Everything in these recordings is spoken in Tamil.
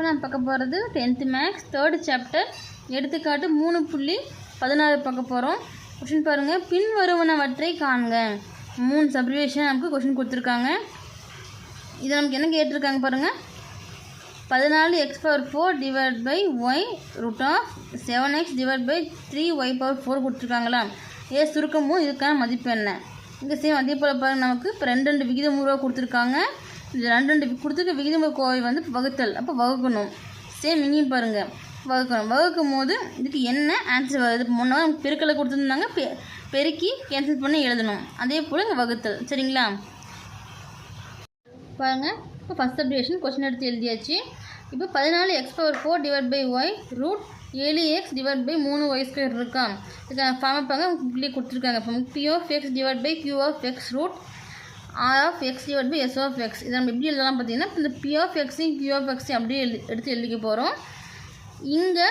இப்போ நான் பார்க்க போகிறது டென்த்து மேக்ஸ் தேர்டு சாப்டர் எடுத்துக்காட்டு மூணு புள்ளி பதினாறு பார்க்க போகிறோம். கொஷின் பாருங்கள் பின்வருவனவற்றை காண்க. மூணு சப்ரிவேஷன் நமக்கு கொஷின் கொடுத்துருக்காங்க. இதை நமக்கு என்ன கேட்டிருக்காங்க பாருங்கள் பதினாலு x power four divide by y root of seven x divide by three y power four கொடுத்துருக்காங்களா ஏ சுருக்கமும் இதுக்கான மதிப்பு என்ன? இங்கே சேம் அதே போல் பாருங்கள் நமக்கு இப்போ ரெண்டு ரெண்டு விகிதம் ரூபா கொடுத்துருக்காங்க. இது ரெண்டு ரெண்டு கொடுத்துருக்க விகிதமுறை கோவை வந்து வகுத்தல். அப்போ வகுக்கணும். சேம் இங்கேயும் பாருங்கள் வகுக்கணும். வகுக்கும் போது இதுக்கு என்ன ஆன்சர் வருது முன்னாடி நமக்கு பெருக்கலை கொடுத்துருந்தாங்க. பெ பெருக்கி கேன்சல் பண்ணி எழுதணும். அதே போல் இங்கே வகுத்தல். சரிங்களா? பாருங்கள் இப்போ ஃபஸ்ட் சப்டிவிஷன் கொஸ்டின் எடுத்து எழுதியாச்சு. இப்போ பதினாலு x power four divide by y root ஏழு எக்ஸ் டிவைட் பை மூணு ஒய் ஸ்கொயர் இருக்கான் இதுக்கான ஃபார்ம் அப்பாங்க கொடுத்துருக்காங்க. இப்போ P of x divide by Q of x root R of x divide by S of x இதை நம்ம எப்படி எழுதலாம் பார்த்தீங்கன்னா இந்த பி ஆஃப் எக்ஸையும் கியூ ஆஃப் எக்ஸையும் அப்படியே எழு எடுத்து எழுதிக்க போகிறோம் இங்கே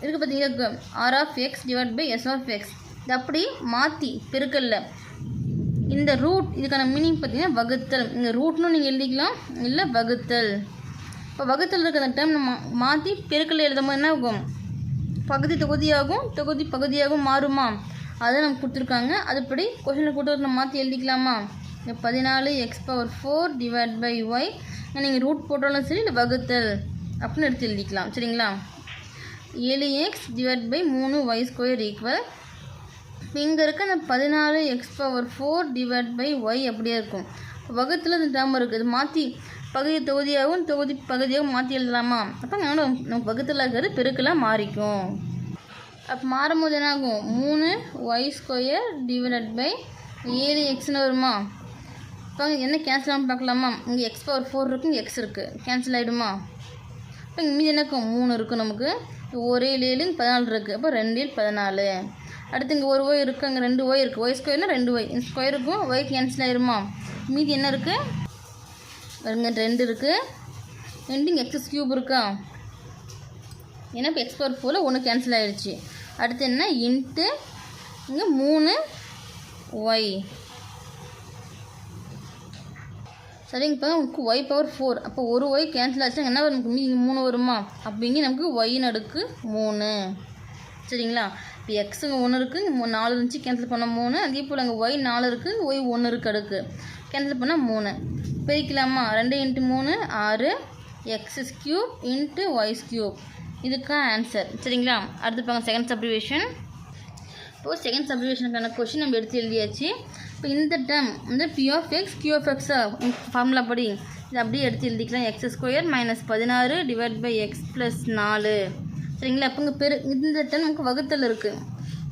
இருக்குது பார்த்தீங்கன்னா R of x divide by S of x இது அப்படி மாற்றி பெருக்கல்ல. இந்த ரூட் இதுக்கான மீனிங் பார்த்தீங்கன்னா வகுத்தல். இங்கே ரூட்னு நீங்கள் எழுதிக்கலாம் இல்லை வகுத்தல். இப்போ வகுத்தல் இருக்கிற டைம் நம்ம மாற்றி பெருக்கல் எழுதும்போது என்ன ஆகும்? பகுதி தொகுதியாகும் தொகுதி பகுதியாகவும் மாறுமா? அதை நம்ம கொடுத்துருக்காங்க. அதுபடி கொஷினை கொடுத்து நம்ம மாற்றி எழுதிக்கலாமா? இங்கே பதினாலு x power four divide by y நீங்கள் ரூட் போட்டாலும் சரி இல்லை வகுத்தல் அப்படின்னு எடுத்து எழுதிக்கலாம். சரிங்களா? ஏழு எக்ஸ் டிவைட் பை மூணு ஒய் ஸ்கொயர் ஈக்குவல் இப்போ இங்கே இருக்க அந்த பதினாலு x power four divide by y அப்படியே இருக்கும். வகுத்தில் இந்த டேம் இருக்குது இது மாற்றி பகுதி தொகுதியாகவும் தொகுதி பகுதியாகவும் மாற்றி எழுதலாமா? அப்போ நம்ம நம்ம வகுத்தில் இருக்கிறது பெருக்கெல்லாம் மாறிக்கும். அப்போ மாறும்போது என்னாகும்? மூணு ஒய் ஸ்கொயர் டிவைடட் பை ஏழு எக்ஸ்னு வருமா? இப்போ என்ன கேன்சல் ஆகும் பார்க்கலாமா? இங்கே எக்ஸ் பவர் ஃபோர் இருக்குது இங்கே எக்ஸ் இருக்குது கேன்சல் ஆகிடுமா இப்போ இங்கே மீதி என்ன இருக்கும் மூணு இருக்குது நமக்கு. ஒரே ஏழு பதினாலு இருக்குது அப்போ ரெண்டு ஏழு பதினாலு. அடுத்து இங்கே ஒரு ஒய் இருக்குது அங்கே ரெண்டு ஒய் இருக்குது ஒய் ஸ்கொயர்னால் ரெண்டு ஒய் இந்த ஸ்கொயருக்கும் ஒய் கேன்சல் ஆயிருமா? மீதி என்ன இருக்குது இங்கே ரெண்டு இருக்குது ரெண்டு இங்கே எக்ஸஸ் க்யூப் இருக்கா? ஏன்னா இப்போ எக்ஸ் பவர் ஃபோரில் ஒன்று கேன்சல் ஆகிடுச்சு அடுத்து என்ன? இன்ட்டு இங்கே மூணு ஒய் சரிங்க இப்போ நமக்கு ஒய் பவர் ஃபோர் அப்போ ஒரு ஒய் கேன்சல் ஆச்சுன்னா என்ன வரும் நமக்கு? மூணு வருமா? அப்போ இங்கே நமக்கு ஒய் நடுக்கு மூணு. சரிங்களா? இப்போ எக்ஸுங்க ஒன்று இருக்குது மூ நாலு இருந்துச்சு கேன்சல் பண்ண மூணு. அதே போல் அங்கே ஒய் நாலு இருக்குது ஒய் ஒன்று இருக்குது அடுக்கு. கேன்சல் பண்ணால் மூணு. பிரிக்கலாமா? ரெண்டு இன்ட்டு மூணு ஆறு x's cube into y's cube இதுக்கான ஆன்சர் சரிங்களா? அடுத்து பாருங்க செகண்ட் சப்ரிவேஷன் இப்போது செகண்ட் சப்ரிவேஷனுக்கான கொஷின் நம்ம எடுத்து எழுதியாச்சு. இப்போ இந்த டேம் வந்து p of x q of exa formula படி. இது அப்படியே எடுத்து எழுதிக்கலாம். எக்ஸ் ஸ்கொயர் மைனஸ் பதினாறு டிவைட் பை எக்ஸ் ப்ளஸ் நாலு. சரிங்களா? அப்போ இங்கே பெரு இந்த டேர்ம் நமக்கு வகுத்தல் இருக்குது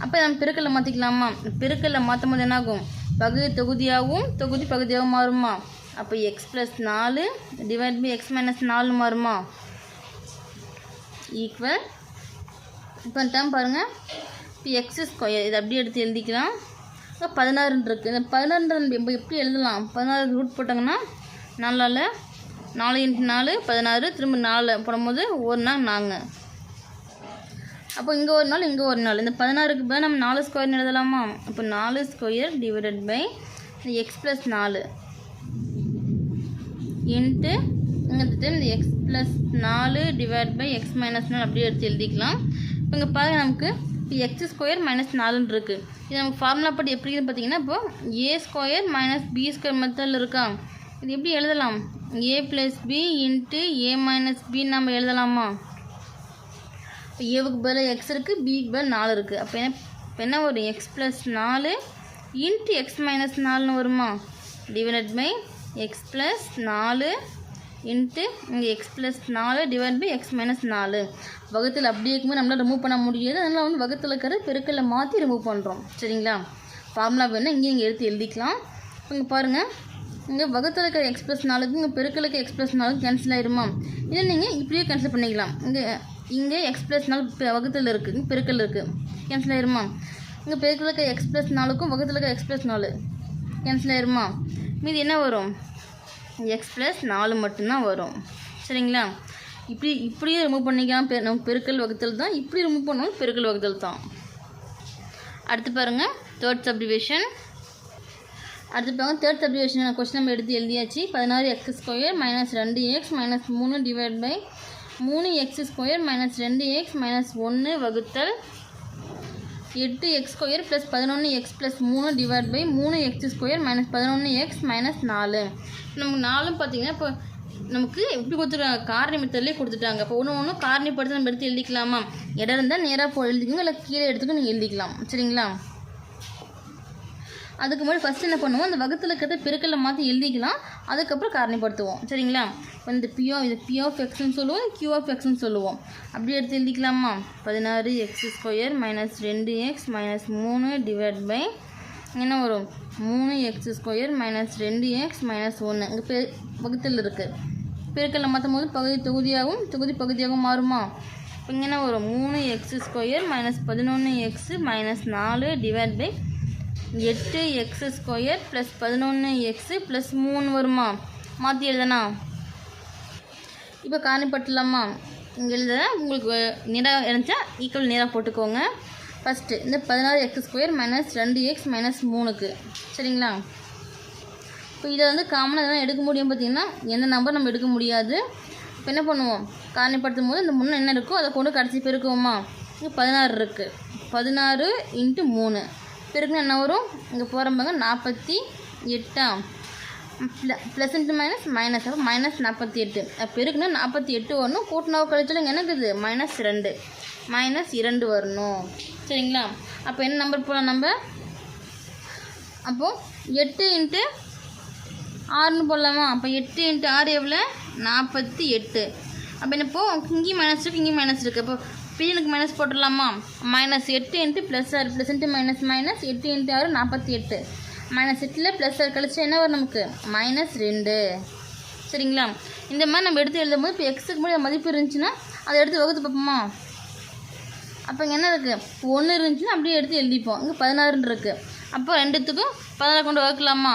அப்போ நம்ம பெருக்கல்ல மாற்றிக்கலாமா பெருக்கல்ல மாற்றும் போது என்னாகும்? பகுதி தொகுதியாகவும் தொகுதி பகுதியாகவும் மாறுமா? அப்போ எக்ஸ் ப்ளஸ் நாலு டிவைட் பை எக்ஸ் மைனஸ் நாலு மாறுமா? ஈக்குவல் இப்போ டேம் பாருங்கள் இப்போ எக்ஸ் ஸ்கொயர் இதை அப்படியே எடுத்து எழுதிக்கலாம். பதினாறுன்னு இருக்குது இந்த பதினாறு இப்போ எப்படி எழுதலாம்? பதினாறு ரூட் போட்டாங்கன்னா நாலால் நாலு இன்ட்டு நாலு பதினாறு திரும்ப நாலு போடும்போது ஒரு நாள் நாங்கள் அப்போ இங்கே ஒரு நாள் இங்கே ஒரு நாள். இந்த பதினாறுக்கு பதில் நம்ம நாலு ஸ்கொயர்னு எழுதலாமா? அப்போ நாலு square divided by x plus நாலு. இன்ட்டு இங்கே இந்த எக்ஸ் ப்ளஸ் நாலு டிவைட் பை எக்ஸ் மைனஸ் நாலு அப்படியே எடுத்து எழுதிக்கலாம். இப்போ இங்கே பாருங்கள் நமக்கு இப்போ எக்ஸ் ஸ்கொயர் மைனஸ் நாலுன்னு இருக்குது இது நமக்கு ஃபார்முலா படி எப்படி பார்த்தீங்கன்னா இப்போ a square minus b square மெத்தடில் இருக்கா? இது எப்படி எழுதலாம்? A plus b into a minus b நம்ம எழுதலாமா? இப்போ ஏவுக்கு பதில் எக்ஸ் இருக்குது பிக்கு பதில் நாலு இருக்குது அப்போ என்ன இப்போ என்ன வரும்? எக்ஸ் ப்ளஸ் நாலு இன்ட்டு எக்ஸ் மைனஸ் நாலுன்னு வருமா? டிவைடட் பை எக்ஸ் ப்ளஸ் நாலு இன்ட்டு இங்கே எக்ஸ் ப்ளஸ் நாலு டிவைட் பை எக்ஸ் மைனஸ் நாலு. வகுத்தில் அப்படி இருக்கும்போது நம்மளால் ரிமூவ் பண்ண முடியாது. அதனால் வந்து வகுத்தில் இருக்கிற பெருக்கல்ல மாற்றி ரிமூவ் பண்ணுறோம் சரிங்களா? ஃபார்முலா வேணால் இங்கே இங்கே எடுத்து எழுதிக்கலாம். இங்கே பாருங்கள் இங்கே வகுத்தில் இருக்கிற எக்ஸ் ப்ளஸ் நாலுக்கு இங்கே பெருக்கலுக்கு எக்ஸ் ப்ளஸ் நாலுக்கு கேன்சல் ஆயிருமா? இல்லை நீங்கள் இப்படியே கேன்சல் பண்ணிக்கலாம். இங்கே இங்கே எக்ஸ் ப்ளஸ் நாலு வகுத்தில் இருக்குது இங்கே பெருக்கல் இருக்குது கேன்சல் ஆயிருமா? இங்கே பெருக்கல் இருக்க எக்ஸ் ப்ளஸ் நாலுக்கும் வகுத்தில் இருக்க எக்ஸ் ப்ளஸ் நாலு. கேன்சல் ஆயிருமா? மீதி என்ன வரும்? எக்ஸ் ப்ளஸ் நாலு மட்டும்தான் வரும். சரிங்களா? இப்படி இப்படியே ரிமூவ் பண்ணிக்கலாம் பெ நம்ம பெருக்கல் வகுத்தல் தான். இப்படி ரிமூவ் பண்ணாலும் பெருக்கல் வகுத்தல் தான். அடுத்து பாருங்கள் தேர்ட் சப்டிவிஷன் அடுத்து பாருங்கள் தேர்ட் சப்டிவிஷன் கொஸ்டின் நம்ம எடுத்து எழுதியாச்சு. பதினாறு எக்ஸ் ஸ்கொயர் மைனஸ் ரெண்டு எக்ஸ் மைனஸ் மூணு டிவைட் பை மூணு எக்ஸ் ஸ்கொயர் மைனஸ் ரெண்டு எக்ஸ் மைனஸ் ஒன்று வகுத்தல் எட்டு எக்ஸ் ஸ்கொயர் ப்ளஸ் பதினொன்று எக்ஸ் ப்ளஸ் மூணு டிவைட் பை மூணு எக்ஸ் ஸ்கொயர் மைனஸ் பதினொன்று எக்ஸ் மைனஸ் நாலு. நமக்கு நாலும் பார்த்தீங்கன்னா இப்போ நமக்கு எப்படி கொடுத்துருக்காங்க காரணி மெத்தட்லேயே கொடுத்துட்டாங்க. இப்போ ஒன்று ஒன்று காரணி படுத்து நம்ம எடுத்து எழுதிக்கலாமா? இடம் இருந்தால் நேராக போ எழுதிக்கோங்க இல்லை கீழே எடுத்துக்கோ நீங்கள் எழுதிக்கலாம். சரிங்களா? அதுக்கு முன்னாடி ஃபஸ்ட் என்ன பண்ணுவோம்? அந்த வகுத்தில் இருக்கிறத பெருக்கல்ல மாற்றி எழுதிக்கலாம். அதுக்கப்புறம் காரணிப்படுத்துவோம். சரிங்களா? இந்த பியோ இது பி ஆஃப் எக்ஸ்னு சொல்லுவோம். கியூ ஆஃப் எக்ஸ்னு சொல்லுவோம். அப்படியே எடுத்து எழுதிக்கலாமா? பதினாறு எக்ஸ் ஸ்கொயர் மைனஸ் ரெண்டு எக்ஸ் மைனஸ் மூணு டிவைட் பை என்ன வரும்? மூணு எக்ஸ் ஸ்கொயர் மைனஸ் ரெண்டு எக்ஸ் மைனஸ் ஒன்று இங்கே பெ வகுத்தில் இருக்குது பெருக்கல்ல மாற்றும் போது பகுதி தொகுதியாகவும் தொகுதி பகுதியாகவும் மாறுமா? இப்போ இங்கே என்ன வரும்? மூணு எக்ஸ் ஸ்கொயர் மைனஸ் பதினொன்று எக்ஸு மைனஸ் நாலு டிவைட் பை எட்டு எக்ஸ் ஸ்கொயர் ப்ளஸ் பதினொன்று எக்ஸு ப்ளஸ் மூணு வருமா? மாற்றி எழுதனா? இப்போ காணிப்பட்டுலாமா? இங்கே எழுத உங்களுக்கு நிறம் இருந்துச்சா? ஈக்குவல் நிறம் போட்டுக்கோங்க. ஃபஸ்ட்டு இந்த பதினாறு எக்ஸ் ஸ்கொயர் மைனஸ் ரெண்டு எக்ஸ் மைனஸ் மூணுக்கு. சரிங்களா? இப்போ இதை வந்து காமனாக எதனா எடுக்க முடியும் பார்த்திங்கன்னா எந்த நம்பர் நம்ம எடுக்க முடியாது. இப்போ என்ன பண்ணுவோம்? காரணிப்படுத்தும் போது இந்த முன்னே என்ன இருக்கோ அதை கொண்டு கடைசி பெருக்குவோமா? இங்கே பதினாறு இருக்குது பதினாறு இன்ட்டு மூணு. பெருக்குனா என்ன வரும்? இங்கே போகிறப்பாங்க நாற்பத்தி எட்டா ப்ளஸ் இன்ட்டு மைனஸ் மைனஸ் அப்போ மைனஸ் நாற்பத்தி எட்டு. பெருக்குனா நாற்பத்தி எட்டு வரணும். கூட்டினவ கழிச்சாலும் இங்கே என்னக்குது மைனஸ் ரெண்டு மைனஸ் இரண்டு வரணும். சரிங்களா? அப்போ என்ன நம்பர் போகலாம் நம்ம? அப்போது எட்டு இன்ட்டு ஆறுன்னு போடலாமா? அப்போ எட்டு இன்ட்டு ஆறு எவ்வளோ நாற்பத்தி எட்டு. அப்போ என்னப்போ இங்கேயும் மைனஸ் இருக்குது இங்கேயும் மைனஸ் இருக்குது அப்போ பிஎனுக்கு மைனஸ் போட்டுடலாமா? மைனஸ் எட்டு இன்ட்டு ப்ளஸ் ஆறு ப்ளஸ் இன்ட்டு மைனஸ் மைனஸ் எட்டு இன்ட்டு ஆறு நாற்பத்தி எட்டு. மைனஸ் எட்டில் ப்ளஸ் ஆறு கழிச்சு என்ன வரும் நமக்கு? மைனஸ் ரெண்டு. சரிங்களா? இந்த மாதிரி நம்ம எடுத்து எழுதும் போது இப்போ எக்ஸுக்கு முன்னாடி மதிப்பு இருந்துச்சுன்னா அதை எடுத்து வகுத்து பார்ப்போமா? அப்போ இங்கே என்ன இருக்குது ஒன்று இருந்துச்சுன்னா அப்படியே எடுத்து எழுதிப்போம். இங்கே பதினாறுன்னு இருக்குது அப்போ ரெண்டுத்துக்கும் பதினாறு கொண்டு வகுக்கலாமா?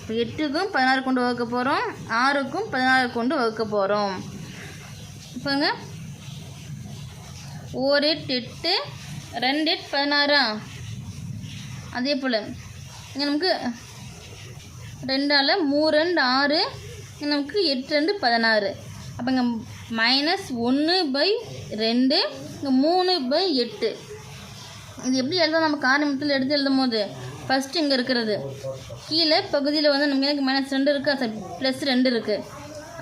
இப்போ எட்டுக்கும் பதினாறு கொண்டு வகுக்க போகிறோம் ஆறுக்கும் பதினாறு கொண்டு வகுக்க போகிறோம் இப்போங்க ஒரு எட்டு எட்டு ரெண்டு எட்டு பதினாறா? அதே போல் இங்கே நமக்கு ரெண்டால் மூணு ரெண்டு ஆறு இங்கே நமக்கு எட்டு ரெண்டு பதினாறு. அப்போ இங்கே மைனஸ் ஒன்று பை ரெண்டு இங்கே மூணு பை எட்டு. இது எப்படி எழுத நம்ம காரணத்தில் எடுத்து எழுதும் போது ஃபஸ்ட்டு இங்கே இருக்கிறது. கீழே பகுதியில் வந்து நமக்கு எனக்கு மைனஸ் ரெண்டு இருக்கா? சார் ப்ளஸ் ரெண்டு இருக்குது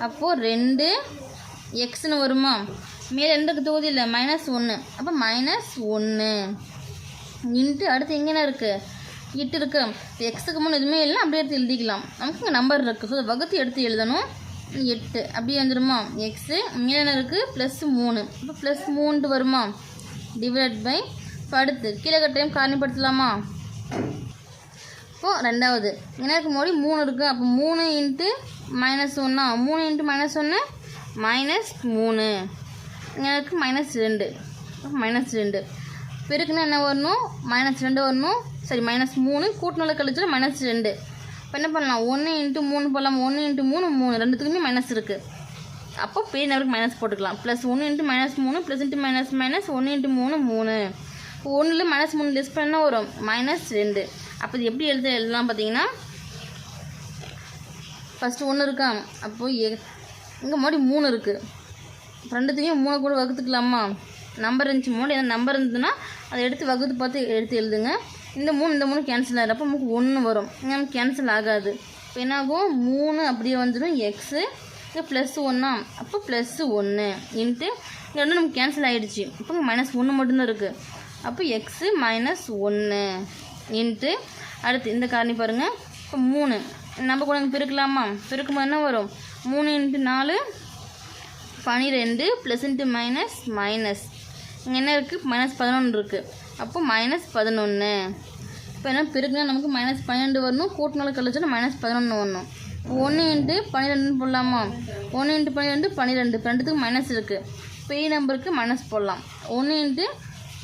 அப்போது ரெண்டு எக்ஸ்னு வருமா? மேலே ரெண்டுக்கு தொகுதியில் மைனஸ் ஒன்று அப்போ மைனஸ் ஒன்று இன்ட்டு அடுத்து எங்கே இருக்குது எட்டு இருக்கு. எக்ஸுக்கு முன் எதுவுமே இல்லை. அப்படியே எடுத்து எழுதிக்கலாம். நமக்கு இங்கே நம்பர் இருக்குது ஸோ வகுத்து எடுத்து எழுதணும். எட்டு. அப்படியே வந்துடுமா எக்ஸு மேலே என்ன இருக்குது ப்ளஸ் மூணு. இப்போ ப்ளஸ் மூணுட்டு வருமா? டிவைட் பை படுத்து கீழே கட்டையும் காரணிப்படுத்தலாமா? இப்போது ரெண்டாவது. எனக்கு மொழி மூணு இருக்குது அப்போ மூணு இன்ட்டு மைனஸ் ஒன்றா மூணு இன்ட்டு மைனஸ் ஒன்று மைனஸ் மூணு. எனக்கு மைனஸ் ரெண்டு மைனஸ் ரெண்டு பெருக்குன்னா என்ன வரணும்? மைனஸ் ரெண்டு வரணும். சரி மைனஸ் மூணு. கூட்டினால கழிச்சு மைனஸ் ரெண்டு இப்போ என்ன பண்ணலாம்? ஒன்று இன்ட்டு மூணு போடலாம். ஒன்று இன்ட்டு மூணு மூணு. ரெண்டுத்துக்குமே மைனஸ் இருக்குது அப்போ பெரிய நம்பருக்கு மைனஸ் போட்டுக்கலாம். ப்ளஸ் ஒன்று இன்ட்டு மைனஸ் மூணு ப்ளஸ் இன்ட்டு மைனஸ் மைனஸ் ஒன்று இன்ட்டு மூணு மூணு. இப்போ ஒன்றில் மைனஸ் மூணு லெஸ் பண்ணால் வரும்? மைனஸ் ரெண்டு அப்போ இது எப்படி எழுத எழுதலாம் பார்த்தீங்கன்னா ஃபஸ்ட்டு ஒன்று இருக்கா? அப்போது எ இங்கே முன்னாடி மூணு இருக்குது ரெண்டுத்தையும் மூணு கூட வகுத்துக்கலாமா? நம்பர் இருந்துச்சு மூணு எதாவது நம்பர் இருந்ததுன்னா அதை எடுத்து வகுத்து பார்த்து எடுத்து எழுதுங்க. இந்த மூணு இந்த மூணு கேன்சல் ஆகிறப்ப நமக்கு ஒன்று வரும். ஏன்னா நமக்கு கேன்சல் ஆகாது. இப்போ என்னாகும்? மூணு அப்படியே வந்துடும். எக்ஸு இது ப்ளஸ் ஒன்றா அப்போ ப்ளஸ்ஸு ஒன்று இன்ட்டு இங்கே வந்து நமக்கு கேன்சல் ஆகிடுச்சு இப்போ மைனஸ் ஒன்று மட்டும்தான் இருக்குது அப்போ எக்ஸு மைனஸ் ஒன்று இன்ட்டு அடுத்து இந்த காரணி பாருங்கள் இப்போ மூணு. நம்ம கூட பெருக்கலாமா? பெருக்கும்போது என்ன வரும்? மூணு இன்ட்டு நாலு பன்னிரெண்டு ப்ளஸ் இன்ட்டு மைனஸ் மைனஸ் இங்கே என்ன இருக்குது மைனஸ் பதினொன்று இருக்குது அப்போ மைனஸ் பதினொன்று இப்போ என்ன பெருக்குனா நமக்கு மைனஸ் பன்னெண்டு வரணும். கூட்டினால கழிச்சோன்னா மைனஸ் பதினொன்று வரணும். ஒன்று இன்ட்டு பன்னிரெண்டுன்னு போடலாமா? ஒன்று இன்ட்டு பன்னிரெண்டு பன்னிரெண்டு ரெண்டுத்துக்கு மைனஸ் இருக்குது பெரிய நம்பருக்கு மைனஸ் போடலாம். ஒன்று இன்ட்டு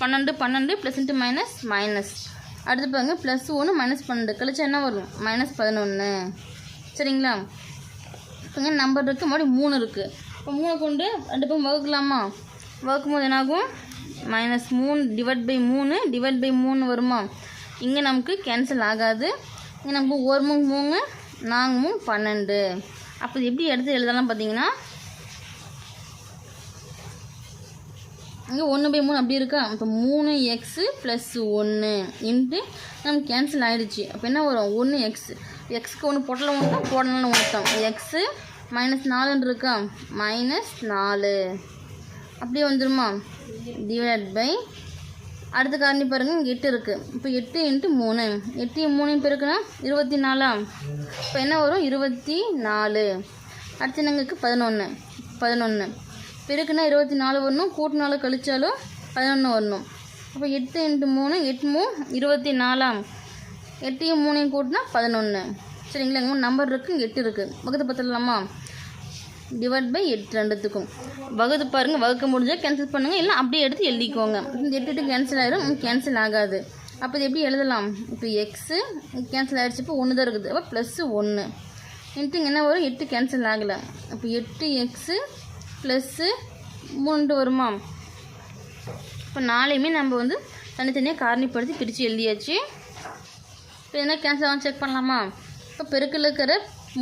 பன்னெண்டு பன்னெண்டு ப்ளஸ் இன்ட்டு மைனஸ் மைனஸ் அடுத்து பாருங்க ப்ளஸ் ஒன்று மைனஸ் பன்னெண்டு. கழிச்சா என்ன வரும்? மைனஸ் பதினொன்று சரிங்களா? இப்போ நம்பர் இருக்குது மறுபடியும் மூணு இருக்குது இப்போ மூணை கொண்டு ரெண்டு பேரும் வகுக்கலாமா? வகுக்கும் போது என்னாகும்? மைனஸ் மூணு டிவைட் பை மூணு டிவைட் பை மூணு வருமா? இங்கே நமக்கு கேன்சல் ஆகாது. இங்கே நமக்கு ஒரு மூணு மூணு நான்கு மூணு பன்னெண்டு. அப்போ எப்படி எடுத்து எழுதலாம் பார்த்தீங்கன்னா? இங்கே ஒன்று பை மூணு அப்படி இருக்கா? இப்போ மூணு எக்ஸு ப்ளஸ் ஒன்று இன்ட்டு நமக்கு கேன்சல் ஆகிடுச்சு அப்போ என்ன வரும்? ஒன்று எக்ஸ் எக்ஸ்க்கு ஒன்று போட்டல ஒன்று தான் போடணும்னு ஒன்று தான் எக்ஸு மைனஸ் நாலுன்னு இருக்கா? மைனஸ் நாலு. அப்படியே வந்துடுமா டிவைட் பை அடுத்த காரணி பாருங்கள் இங்கே எட்டு இருக்குது இப்போ எட்டு இன்ட்டு மூணு. எட்டு மூணையும் பெருக்குனா இருபத்தி நாலா? இப்போ என்ன வரும்? இருபத்தி நாலு. அடுத்த என்னங்களுக்கு பதினொன்று பதினொன்று பெருக்குன்னா இருபத்தி நாலு வரணும். கூட்டு நாலு பதினொன்று வரணும். அப்போ எட்டு இன்ட்டு மூணு எட்டு மூணு இருபத்தி நாலாம் எட்டையும் மூணையும் கூட்டினா பதினொன்று சரிங்களா? எங்கள் நம்பர் இருக்குது எட்டு இருக்குது பக்கத்து பத்திரலாமா டிவைட் பை எட்டு ரெண்டுத்துக்கும். வகுத்து பாருங்கள் வகுக்க முடிஞ்சால் கேன்சல் பண்ணுங்கள் இல்லை அப்படியே எடுத்து எழுதிக்கோங்க. இந்த எட்டு எட்டு கேன்சல் ஆகிடும் கேன்சல் ஆகாது. அப்போ இது எப்படி எழுதலாம்? இப்போ எக்ஸு கேன்சல் ஆகிடுச்சு இப்போ ஒன்று தான் இருக்குது. அப்போ ப்ளஸ்ஸு ஒன்று இன்ட்டு என்ன வரும்? எட்டு கேன்சல் ஆகலை. அப்போ எட்டு எக்ஸு ப்ளஸ்ஸு மூன்று வருமா? இப்போ நாளையுமே நம்ம வந்து தனித்தனியாக காரணிப்படுத்தி பிரித்து எழுதியாச்சு. இப்போ என்ன கேன்சல் ஆகும் செக் பண்ணலாமா? இப்போ பெருக்கில் இருக்கிற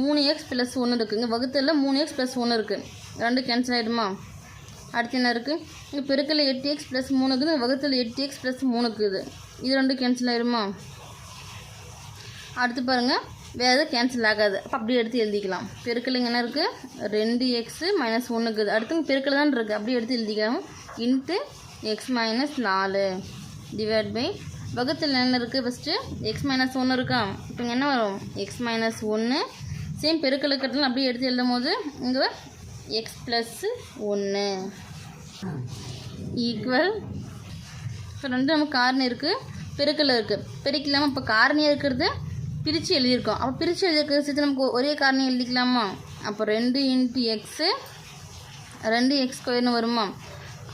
மூணு எக்ஸ் ப்ளஸ் ஒன்று இருக்குதுங்க வகுத்தில் மூணு எக்ஸ் ப்ளஸ் ஒன்று இருக்குது ரெண்டு கேன்சல் ஆகிடுமா அடுத்து என்ன இருக்குது இங்கே பெருக்கில் எட்டு எக்ஸ் ப்ளஸ் மூணு இருக்குது வகுத்தில் எட்டு எக்ஸ் ப்ளஸ் மூணு இருக்குது. இது ரெண்டு கேன்சல் ஆகிடுமா அடுத்து பாருங்கள் வேறு எதுவும் கேன்சல் ஆகாது. அப்போ அப்படியே எடுத்து எழுதிக்கலாம். பெருக்கல் என்ன இருக்குது ரெண்டு எக்ஸு மைனஸ் ஒன்று இருக்குது. அடுத்து பெருக்கல் தான் இருக்குது அப்படியே எடுத்து எழுதிக்கலாம். இன்ட்டு எக்ஸ் மைனஸ் நாலு டிவைட் பை வகுத்தில் என்ன இருக்குது ஃபஸ்ட்டு எக்ஸ் மைனஸ் ஒன்று இருக்கா? இப்போ என்ன வரும்? எக்ஸ் மைனஸ் ஒன்று சேம் பெருக்கல் இருக்கிறதுனால அப்படியே எடுத்து எழுதும் போது இங்கே எக்ஸ் ப்ளஸ்ஸு ஒன்று ஈக்குவல் இப்போ ரெண்டு நமக்கு காரணம் இருக்குது பெருக்கல் இருக்குது பெருக்கலாமல் இப்போ காரணியாக இருக்கிறது பிரித்து எழுதியிருக்கோம். அப்போ பிரித்து எழுதியிருக்கிறது சேர்த்து நமக்கு ஒரே காரணம் எழுதிக்கலாமா? அப்போ ரெண்டு இன்ட்டு எக்ஸு ரெண்டு எக்ஸ் ஸ்கொயர்னு வருமா?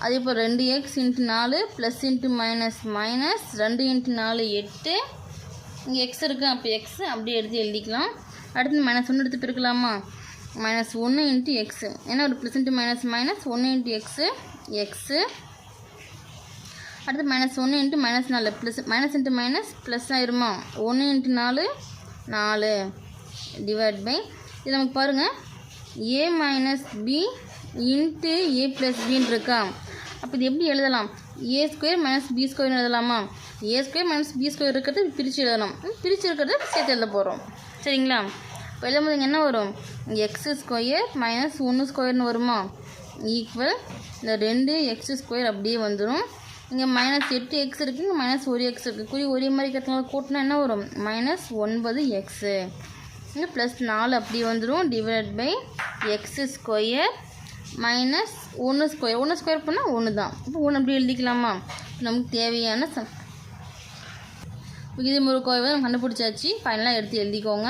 அதே இப்போ ரெண்டு எக்ஸ் இன்ட்டு நாலு ப்ளஸ் இன்ட்டு மைனஸ் மைனஸ் ரெண்டு இன்ட்டு நாலு எட்டு. இங்கே எக்ஸ் இருக்குது அப்போ எக்ஸ் அப்படியே எடுத்து எழுதிக்கலாம். அடுத்து மைனஸ் ஒன்று எடுத்து பிரிக்கலாமா? மைனஸ் ஒன்று இன்ட்டு எக்ஸு ஏன்னா ஒரு ப்ளஸ் இன்ட்டு மைனஸ் மைனஸ் ஒன்று இன்ட்டு எக்ஸு எக்ஸு அடுத்து மைனஸ் ஒன்று இன்ட்டு மைனஸ் நாலு. Plus minus into minus plus ஆயிருமா? ஒன்று இன்ட்டு நாலு நாலு. டிவைட் பை இது நமக்கு பாருங்கள் a minus b into a plus பின்னு இருக்கா? அப்போ இது எப்படி எழுதலாம்? ஏ ஸ்கொயர் மைனஸ் பி ஸ்கொயர்னு எழுதலாமா? A square minus b square இருக்கிறது பிரித்து எழுதணும். பிரித்து இருக்கிறது சேர்த்து எழுத போகிறோம் சரிங்களா? இப்போ எழுதும்போது இங்க என்ன வரும்? எக்ஸ் ஸ்கொயர் மைனஸ் ஒன்று ஸ்கொயர்னு வருமா? ஈக்குவல் இந்த ரெண்டு எக்ஸ் ஸ்கொயர் அப்படியே வந்துடும் இங்கே மைனஸ் எட்டு எக்ஸ் இருக்குது இங்கே மைனஸ் ஒரு எக்ஸ் இருக்குது குறி ஒரே மாதிரி இருக்கிறதுனால கூட்டினா என்ன வரும்? மைனஸ் ஒன்பது எக்ஸு இங்கே ப்ளஸ் நாலு அப்படி வந்துடும் divide by x square minus ஒன்று ஸ்கொயர் ஒன்று ஸ்கொயர் பண்ணால் ஒன்று தான். இப்போ ஒன்று அப்படி எழுதிக்கலாமா? நமக்கு தேவையான ச விகிதமுறை கோவை நம்ம கண்டுபிடிச்சாச்சு ஃபைனலாக எடுத்து எழுதிக்கோங்க.